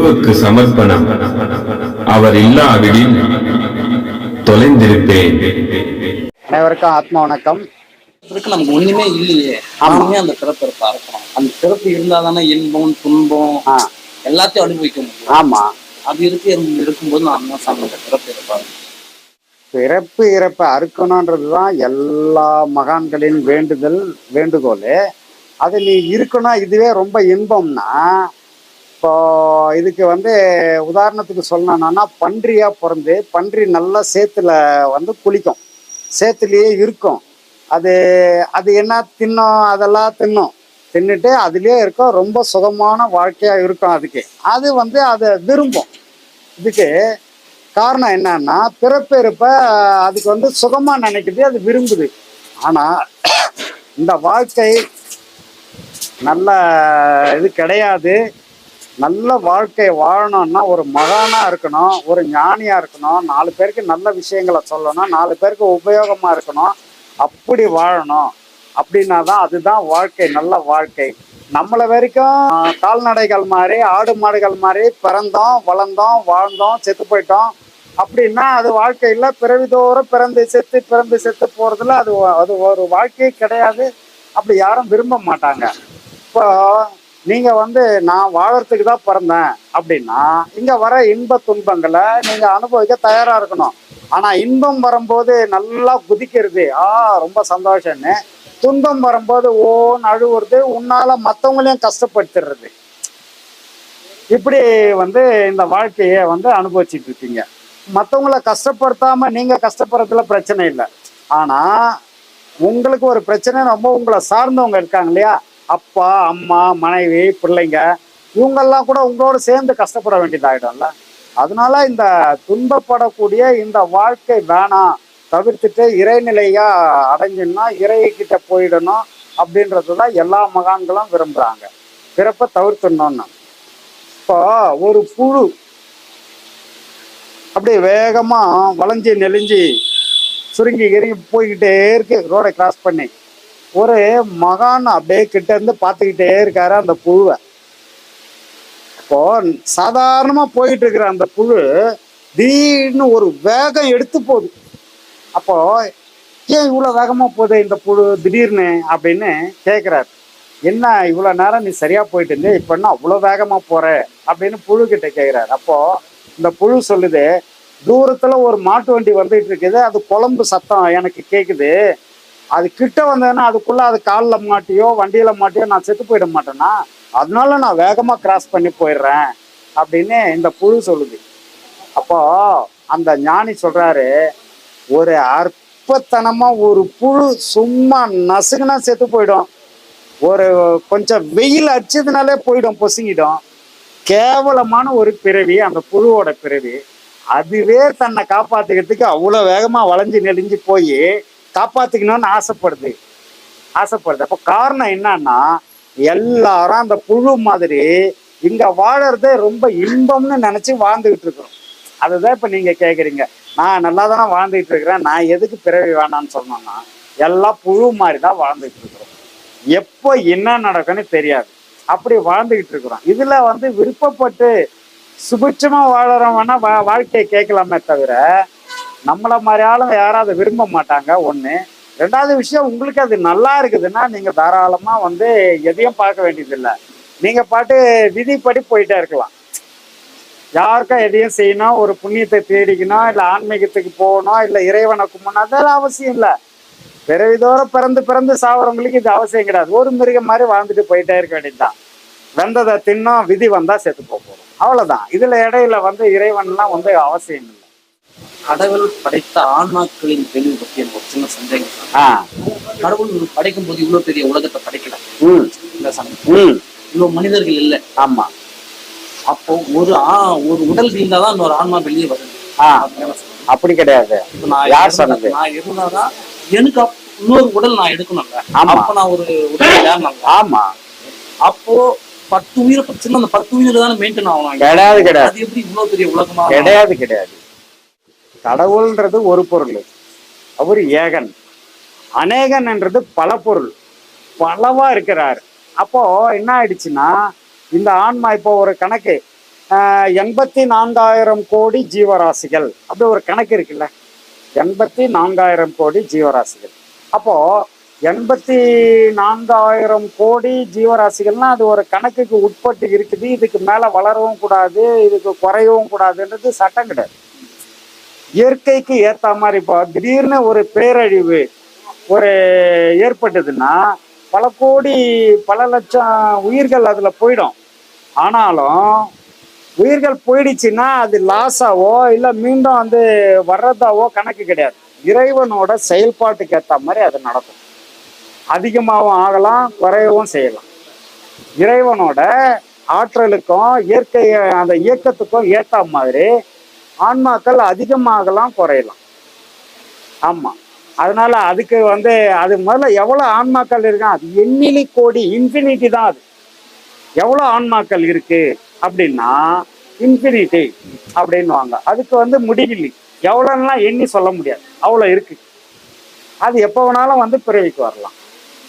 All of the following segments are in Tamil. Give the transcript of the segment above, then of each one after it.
குருவுக்கு சமர்ப்பணம். அவர் இல்லாவிடில் தொலைந்திருப்பேன். அனைவருக்கும் ஆத்ம வணக்கம். இருக்கு நமக்கு ஒண்ணுமே இல்லையே. நாமே அந்த பிறப்பு இருப்பா இருக்கணும் அந்த பிறப்பு இருந்தா தானே இன்பம் துன்பம் எல்லாத்தையும் அனுபவிக்க முடியும். ஆமா. அது இருக்கு இருக்கும்போது நான் தான் சாமி அந்த பிறப்பு இருப்பாரு பிறப்பு இறப்பை அறுக்கணுன்றது தான் எல்லா மகான்களின் வேண்டுதல் வேண்டுகோள். அது நீ இருக்கணும் இதுவே ரொம்ப இன்பம்னா இப்போ இதுக்கு வந்து உதாரணத்துக்கு சொல்லணும்னா பன்றியாக பிறந்து பன்றி நல்லா சேத்துல வந்து குளிக்கும். சேத்துலேயே இருக்கும். அது அது என்ன தின்னும்? அதெல்லாம் தின்னும். தின்னுட்டு அதுலேயே இருக்கும். ரொம்ப சுகமான வாழ்க்கையாக இருக்கும் அதுக்கு. அது வந்து அதை விரும்பும். இதுக்கு காரணம் என்னன்னா பிறப்பு இருப்ப அதுக்கு வந்து சுகமாக நினைக்குது அது விரும்புது. ஆனால் இந்த வாழ்க்கை நல்ல இது கிடையாது. நல்ல வாழ்க்கை வாழணும்னா ஒரு மகானா இருக்கணும் ஒரு ஞானியா இருக்கணும் நாலு பேருக்கு நல்ல விஷயங்களை சொல்லணும் நாலு பேருக்கு உபயோகமா இருக்கணும். அப்படி வாழணும். அப்படின்னா தான் அதுதான் வாழ்க்கை நல்ல வாழ்க்கை. நம்மளை வரைக்கும் கால்நடைகள் மாதிரி ஆடு மாடுகள் மாதிரி பிறந்தோம் வளர்ந்தோம் வாழ்ந்தோம் செத்து போயிட்டோம். அப்படின்னா அது வாழ்க்கையில் பிறவிதோறும் பிறந்து செத்து பிறந்து செத்து போறதுல அது அது ஒரு வாழ்க்கையே கிடையாது. அப்படி யாரும் விரும்ப மாட்டாங்க. இப்போ நீங்க வந்து நான் வாழறதுக்கு தான் பிறந்தேன் அப்படின்னா இங்க வர இன்ப துன்பங்களை நீங்க அனுபவிக்க தயாரா இருக்கணும். ஆனா இன்பம் வரும்போது நல்லா குதிக்கிறது. ஆ ரொம்ப சந்தோஷம்னு. துன்பம் வரும்போது ஓன்னு அழுவுறது உன்னால மத்தவங்களையும் கஷ்டப்படுத்திடுறது. இப்படி வந்து இந்த வாழ்க்கையை வந்து அனுபவிச்சுட்டு இருக்கீங்க. மற்றவங்கள கஷ்டப்படுத்தாம நீங்க கஷ்டப்படுறதுல பிரச்சனை இல்லை. ஆனா உங்களுக்கு ஒரு பிரச்சனை ரொம்ப உங்களை சார்ந்தவங்க இருக்காங்க இல்லையா? அப்பா அம்மா மனைவி பிள்ளைங்க இவங்கெல்லாம் கூட உங்களோட சேர்ந்து கஷ்டப்பட வேண்டியதாகிடும்ல அதனால இந்த துன்பப்படக்கூடிய இந்த வாழ்க்கை வேணாம். தவிர்த்துட்டு இறைநிலையா அடைஞ்சுன்னா இறைக்கிட்ட போயிடணும் அப்படின்றது தான் எல்லா மகான்களும் விரும்புறாங்க. பிறப்பை தவிர்த்துடணும்னு. இப்போ ஒரு புழு அப்படியே வேகமா வளைஞ்சு நெளிஞ்சு சுருங்கி இறங்கி போய்கிட்டே இருக்கு. ரோடை கிராஸ் பண்ணி. ஒரு மகான் அப்படியே கிட்ட இருந்து பார்த்துக்கிட்டே இருக்காரு அந்த புழுவை. இப்போ சாதாரணமா போயிட்டு இருக்கிற அந்த புழு திடீர்னு ஒரு வேகம் எடுத்து போகுது. அப்போ ஏன் இவ்வளோ வேகமாக போகுது இந்த புழு? திடீர்னு? அப்படின்னு கேட்குறாரு என்ன இவ்வளோ நேரம் நீ சரியாக போயிட்டு இருந்தே? இப்போ என்ன அவ்வளோ வேகமாக போகிற அப்படின்னு புழு கிட்ட கேட்குறாரு அப்போது இந்த புழு சொல்லுது தூரத்தில் ஒரு மாட்டு வண்டி வந்துகிட்டு இருக்குது. அது குழம்பு சத்தம் எனக்கு கேட்குது அது கிட்ட வந்ததுன்னா அதுக்குள்ள அது காலில் மாட்டியோ வண்டியில மாட்டியோ நான் செத்து போயிட மாட்டேன்னா அதனால நான் வேகமா கிராஸ் பண்ணி போயிடுறேன் அப்படின்னு இந்த புழு சொல்லுது. அப்போ அந்த ஞானி சொல்றாரு ஒரு அற்பத்தனமா ஒரு புழு சும்மா நசுக்குனா செத்து போயிடும். ஒரு கொஞ்சம் வெயில் அடிச்சதுனாலே போயிடும் பொசுங்கிடும். கேவலமான ஒரு பிறவி அந்த புழுவோட பிறவி. அதுவே தன்னை காப்பாத்துக்கிறதுக்கு அவ்வளோ வேகமாக வளைஞ்சு நெளிஞ்சு போய் காப்பாத்திக்கணும்னு ஆசைப்படுது. ஆசைப்படுது. அப்போ காரணம் என்னன்னா எல்லாரும் அந்த புழு மாதிரி இங்க வாழறதே ரொம்ப இன்பம்னு நினைச்சு வாழ்ந்துகிட்டு இருக்கிறோம். அதுதான் இப்ப நீங்க கேக்குறீங்க. நான் நல்லா தானே வாழ்ந்துகிட்டு இருக்கிறேன். நான் எதுக்கு பிறவி வேணாம்னு சொன்னோம்னா எல்லாம் புழு மாதிரி தான் வாழ்ந்துகிட்டு இருக்கிறோம். எப்போ என்ன நடக்கும்னு தெரியாது. அப்படி வாழ்ந்துகிட்டு இருக்கிறோம். இதுல வந்து விருப்பப்பட்டு சுபிட்சமா வாழறவனா வாழ்க்கையை கேட்கலாமே தவிர நம்மள மாதிரி ஆளுங்க யாரும் அதை விரும்ப மாட்டாங்க ஒண்ணு. ரெண்டாவது விஷயம் உங்களுக்கு அது நல்லா இருக்குதுன்னா நீங்க தாராளமா வந்து எதையும் பார்க்க வேண்டியதில்லை. நீங்க பாட்டு விதிப்படி போயிட்டே இருக்கலாம். யாருக்கும் எதையும் செய்யணும் ஒரு புண்ணியத்தை தேடிக்கணும் இல்லை ஆன்மீகத்துக்கு போகணும் இல்லை இறைவனை கும்பிடணும் அதெல்லாம் அவசியம் இல்லை. பிறவிதோறும் பிறந்து பிறந்து சாவரவங்களுக்கு இது அவசியம் கிடையாது. ஒரு மிருகம் மாதிரி வாழ்ந்துட்டு போயிட்டே இருக்க வேண்டியதுதான். வெந்ததை தின்னும் விதி வந்தா செத்து போக போறோம். அவ்வளவுதான். இதுல இடையில வந்து இறைவன்லாம் வந்து அவசியம் இல்லை. கடவுள் படைத்த ஆன்மாக்களின் தெளிவு பற்றி எனக்கு ஒரு சின்ன சந்தேகம். கடவுள் படைக்கும் போது இவ்வளவு பெரிய உலகத்தை படைக்கல. இந்த சமயம். இவ்வளவு மனிதர்கள் இல்ல. ஆமா. அப்போ ஒரு ஆ ஒரு உடல் இருந்தாதான் இன்னொரு ஆன்மா வெளியே வருது. அப்படி கிடையாது. யார் சொன்னது? நான் இருந்தாதான் எனக்கு இன்னொரு உடல் நான் எடுக்கணும்ல. அப்ப நான் ஒரு உடல் ஆமா. அப்போ பத்து உயிரை பச்சுன்னா அந்த பத்து உயிர் தானே மெயின்டைன் ஆகணும். கிடையாது கிடையாது. அது எப்படி இவ்வளவு பெரிய உலகமா கிடையாது கிடையாது. கடவுள்ன்றது ஒரு பொருள். அவர் ஏகன். அநேகன்ன்றது பல பொருள். பலவா இருக்கிறார். அப்போ என்ன ஆயிடுச்சுன்னா இந்த ஆன்மா இப்போ ஒரு கணக்கு. எண்பத்தி நான்காயிரம் கோடி ஜீவராசிகள். அப்படி ஒரு கணக்கு இருக்குல்ல. எண்பத்தி நான்காயிரம் கோடி ஜீவராசிகள். அப்போ எண்பத்தி நான்காயிரம் கோடி ஜீவராசிகள்னா அது ஒரு கணக்குக்கு உட்பட்டு இருக்குது. இதுக்கு மேலே வளரவும் கூடாது இதுக்கு குறையவும் கூடாதுன்றது சட்டம் கிடையாது. இயற்கைக்கு ஏத்த மாதிரி இப்போ திடீர்னு ஒரு பேரழிவு ஒரு ஏற்பட்டதுன்னா பல கோடி பல லட்சம் உயிர்கள் அதுல போயிடும். ஆனாலும் உயிர்கள் போயிடுச்சுன்னா அது லாஸாவோ இல்லை மீண்டும் வந்து வர்றதாவோ கணக்கு கிடையாது. இறைவனோட செயல்பாட்டுக்கு ஏற்ற மாதிரி அது நடக்கும். அதிகமாகவும் ஆகலாம் குறையவும் செய்யலாம். இறைவனோட ஆற்றலுக்கும் இயற்கை அந்த இயக்கத்துக்கும் ஏற்ற மாதிரி ஆன்மாக்கள் அதிகமாகலாம் குறையலாம். ஆமாம் அதனால அதுக்கு வந்து அது முதல்ல எவ்வளோ ஆன்மாக்கள் இருக்கான் அது எண்ணிலி கோடி இன்ஃபினிட்டி தான் அது. எவ்வளோ ஆன்மாக்கள் இருக்கு? அப்படின்னா இன்ஃபினிட்டி அப்படின்னுவாங்க. அதுக்கு வந்து முடிவில்லை எவ்வளோலாம் எண்ணி சொல்ல முடியாது. அவ்வளோ இருக்கு. அது எப்போ வேணாலும் வந்து பிறவிக்கு வரலாம்.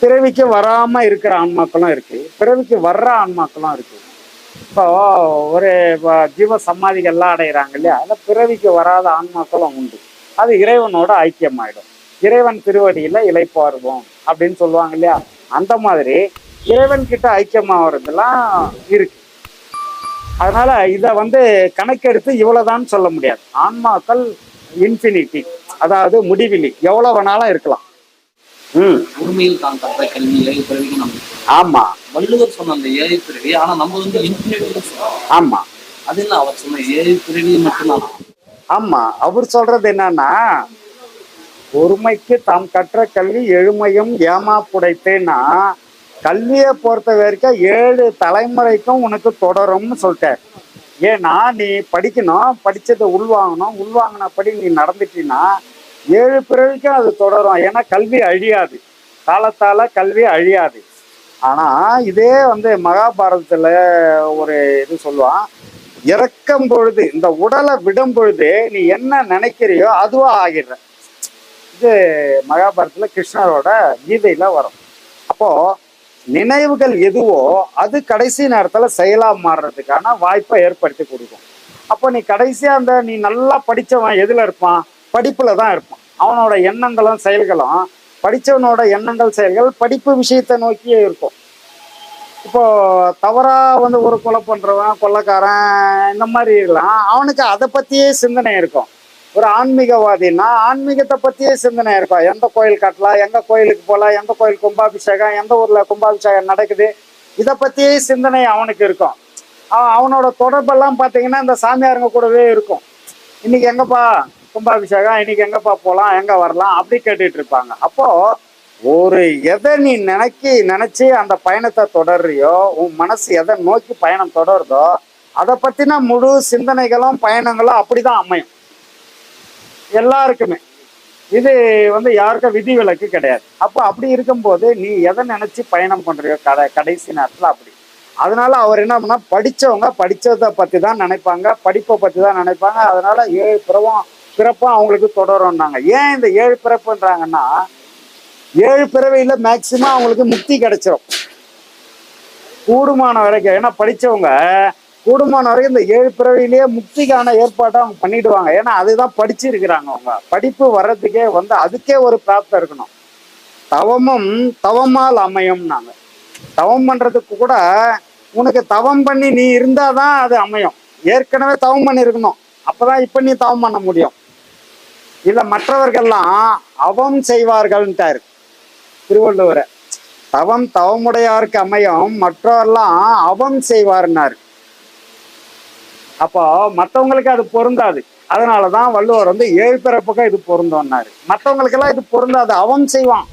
பிறவிக்கு வராமல் இருக்கிற ஆன்மாக்களும் இருக்கு. பிறவிக்கு வர்ற ஆன்மாக்களும் இருக்குது இப்போ ஒரு இப்போ ஜீவ சமாதிகள்லாம் அடைகிறாங்க இல்லையா? அதில் பிறவிக்கு வராத ஆன்மாக்களும் உண்டு. அது இறைவனோட ஐக்கியமாயிடும். இறைவன் திருவடியில இலைப்பாருவோம் அப்படின்னு சொல்லுவாங்க இல்லையா? அந்த மாதிரி இறைவன் கிட்ட ஐக்கியமாகறதுலாம் இருக்கு. அதனால இதை வந்து கணக்கெடுத்து இவ்வளவுதான் சொல்ல முடியாது. ஆன்மாக்கள் இன்ஃபினிட்டி அதாவது முடிவிலி எவ்வளவு வேணாலும் இருக்கலாம். ம். உண்மையில் தான் கற்ற கல்வி ஏழு பிறவிக்கு நம்ம ஆமா. வள்ளுவர் சொன்ன அந்த ஏழு பிறவி ஆனா நம்ம வந்து இன்ஃபினிட்டி ஆமா. அது என்ன அவர் சொன்ன ஏழு பிறவி மட்டும்தான். ஆமா. அவர் சொல்றது என்னன்னா ஒருமைக்கு தாம் கற்ற கல்வி எழுமையும் ஏமா புடைத்தேன்னா கல்வியை பொறுத்த வரைக்கும் ஏழு தலைமுறைக்கும் உனக்கு தொடரும்னு சொல்லிட்டார். ஏன்னா நீ படிக்கணும் படிச்சதை உள்வாங்கணும் உள்வாங்கினபடி நீ நடந்துட்டீன்னா ஏழு பிறவிக்கும் அது தொடரும். ஏன்னா கல்வி அழியாது. காலத்தால கல்வி அழியாது. ஆனா இதே வந்து மகாபாரதத்துல ஒரு இது சொல்லுவான் இறக்கும் பொழுது இந்த உடலை விடும் பொழுது நீ என்ன நினைக்கிறியோ அதுவா ஆகிடுற. இது மகாபாரதத்துல கிருஷ்ணரோட கீதையில வரும். அப்போ நினைவுகள் எதுவோ அது கடைசி நேரத்துல செயலா மாறுறதுக்கான வாய்ப்பை ஏற்படுத்தி கொடுக்கும். அப்போ நீ கடைசியா அந்த நீ நல்லா படிச்சவன் எதுல இருப்பான்? படிப்பில் தான் இருப்பான். அவனோட எண்ணங்களும் செயல்களும் படிச்சவனோட எண்ணங்கள் செயல்கள் படிப்பு விஷயத்தை நோக்கியே இருக்கும். இப்போ தவறா வந்து ஒரு கொலை பண்றவன் கொள்ளக்காரன் இந்த மாதிரி எல்லாம் அவனுக்கு அதை பத்தியே சிந்தனை இருக்கும். ஒரு ஆன்மீகவாதின்னா ஆன்மீகத்தை பத்தியே சிந்தனை இருக்கும் எந்த கோயில் கட்டலாம் எங்க கோயிலுக்கு போகலாம் எந்த கோயில் கும்பாபிஷேகம் எந்த ஊர்ல கும்பாபிஷேகம் நடக்குது இதை பத்தியே சிந்தனை அவனுக்கு இருக்கும். அவனோட தொடர்பெல்லாம் பார்த்தீங்கன்னா இந்த சாமியாருங்க கூடவே இருக்கும். இன்னைக்கு எங்கப்பா? கும்பாபிஷேகம் இன்னைக்கு எங்கப்பா போகலாம் எங்க வரலாம் அப்படி கேட்டுட்டு இருப்பாங்க. அப்போ ஒரு எதை நீ நினைக்கி நினச்சி அந்த பயணத்தை தொடர்றியோ உன் மனசு எதை நோக்கி பயணம் தொடருதோ அதை பத்தின முழு சிந்தனைகளும் பயணங்களும் அப்படிதான் அமையும். எல்லாருக்குமே. இது வந்து யாருக்கும் விதி விலக்கு கிடையாது. அப்போ அப்படி இருக்கும்போது நீ எதை நினச்சி பயணம் பண்றியோ கடை கடைசி நேரத்தில் அப்படி. அதனால அவர் என்ன பண்ணா படித்தவங்க படித்ததை பற்றி தான் நினைப்பாங்க படிப்பை பற்றி தான் நினைப்பாங்க. அதனால ஏழு பிறவும் பிறப்பும் அவங்களுக்கு தொடரும்னாங்க. ஏன் இந்த ஏழு பிறப்புன்றாங்கன்னா ஏழு பிறவையில் மேக்சிமம் அவங்களுக்கு முக்தி கிடைச்சிரும். கூடுமான வரைக்கும் ஏன்னா படிச்சவங்க கூடுமான வரைக்கும் இந்த ஏழு பிறவிலேயே முக்திக்கான ஏற்பாட்டை அவங்க பண்ணிடுவாங்க. ஏன்னா அதுதான் படிச்சிருக்கிறாங்க அவங்க. படிப்பு வர்றதுக்கே வந்து அதுக்கே ஒரு பிராப்தம் இருக்கணும். தவமும் தவமால் அமையும்னாங்க. தவம் பண்றதுக்கு கூட உனக்கு தவம் பண்ணி நீ இருந்தாதான் அது அமையும். ஏற்கனவே தவம் பண்ணியிருக்கணும். அப்போ தான் இப்ப நீ தவம் பண்ண முடியும். இல்ல மற்றவர்கள்லாம் அவம் செய்வார்கள்ட்டாரு திருவள்ளுவரை. தவம் தவமுடையாருக்கு அமையும் மற்றவரெல்லாம் அவம் செய்வார்னார். அப்போ மற்றவங்களுக்கு அது பொருந்தாது. அதனாலதான் வள்ளுவர் வந்து ஏழு பிறப்புக்கும் இது பொருந்தோம்னாரு. மற்றவங்களுக்கெல்லாம் இது பொருந்தாது அவன் செய்வான்.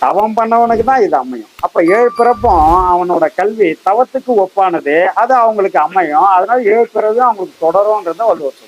தவம் பண்ணவனுக்கு தான் இது அமையும். அப்போ ஏழு பிறப்பும் அவனோட கல்வி தவத்துக்கு ஒப்பானது அது அவங்களுக்கு அமையும். அதனால ஏழு பிறகு அவங்களுக்கு தொடரும்ன்றத வள்ளுவர் சொல்லுவார்